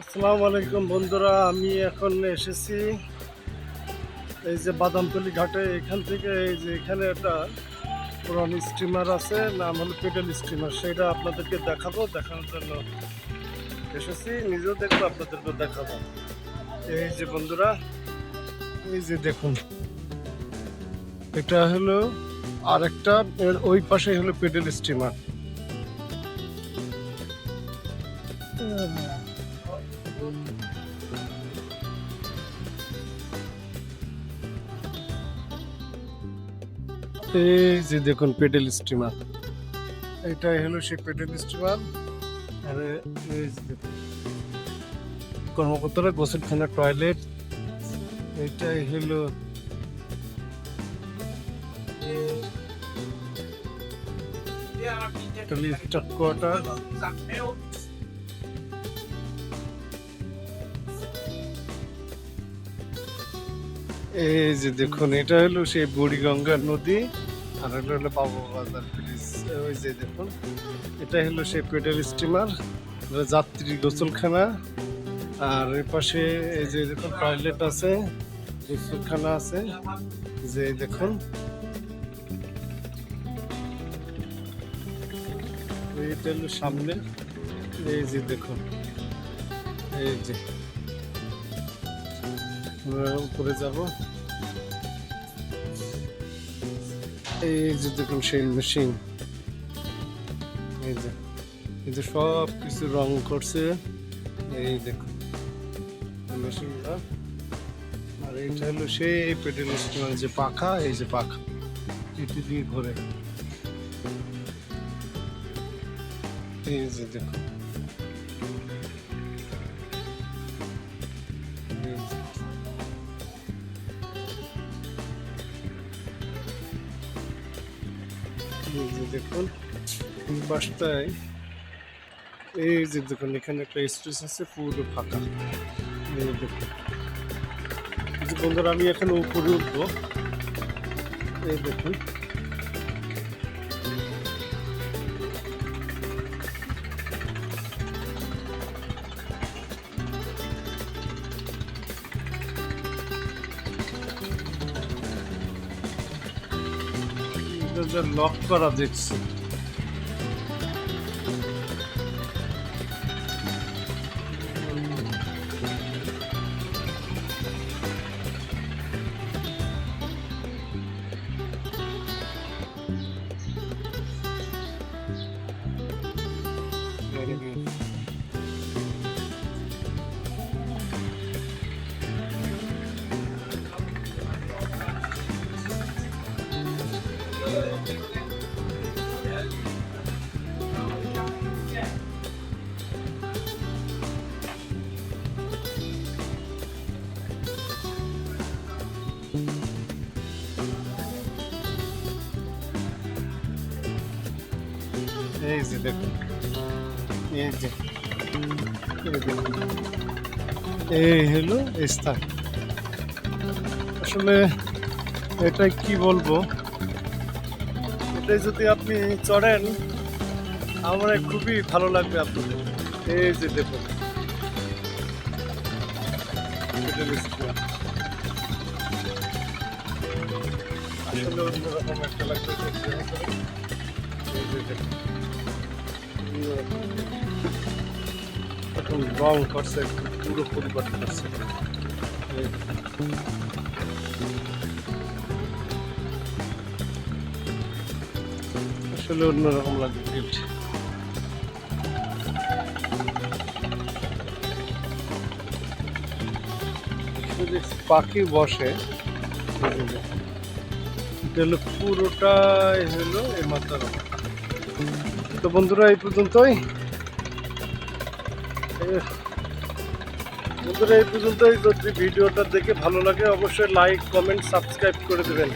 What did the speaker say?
আসসালামু আলাইকুম বন্ধুরা, আমি এখন এসেছি এই যে বাদামতলি ঘাটে। এখান থেকে এই যে এখানে একটা পুরান স্টিমার আছে, নাম হলো পেডেল স্টিমার সেটা আপনাদেরকে দেখাবো, দেখানোর জন্য এসেছি। নিজেও দেখব আপনাদেরকে দেখাবো। এই যে বন্ধুরা, এই যে দেখুন। এটা হলো আরেকটা, এর ওই পাশে হলো পেডেল স্টিমার এই যে দেখুন পেডেল স্টিমার। এটাই হলো সেই পেডেল স্টিমার। আর এই যে দেখুন। কর্মকর্তারা গোসলখানা টয়লেট এটাই হলো কোয়ার্টার এই যে দেখুন, এটা হলো সেই বুড়িগঙ্গা নদী, আর এটা হলো বাবু বাজার ব্রিজ। ওই যে দেখুন, এটা হলো সেই পেডেল স্টিমার যাত্রী গোসলখানা, আর এর পাশে এই যে দেখুন, টয়লেট আছে, গোসলখানা আছে। যে দেখুন এইটা হলো সামনে। এই যে দেখুন, এই যে। উপরে যাব। এই যে দেখুন সেই মেশিন এই যে এই যে সব কিছু রং করছে। এই দেখুন মেশিনটা আর এইটা হলো সেই পেডেল স্টিমার যে পাখা, এই যে পাখা। এটি দিয়ে ঘোরে। এই যে দেখুন। দেখুন পাশটায় এই যে দেখুন, এখানে একটা স্পেস আছে পুরো ফাঁকা। দেখুন। বন্ধুরা, আমি এখন উপরে উঠবো। এই দেখুন। এটা লক করা দেখছি। এই যে দেখুন, এই যে আসলে এটাই কি বলব? এটাই যদি আপনি চড়েন, আমার খুবই ভালো লাগবে আপনাদের। এই যে দেখুন আসলে একটা। এখন রং করছে পুরো পরিবর্তন করছে আসলে অন্যরকম লাগবে গিফট পাখি বসে এটা হলো পুরোটাই হলো এই মাথার তো বন্ধুরা, এই পর্যন্তই। বন্ধুরা, এই পর্যন্তই। যদি ভিডিওটা দেখে ভালো লাগে, অবশ্যই লাইক কমেন্ট সাবস্ক্রাইব করে দেবেন।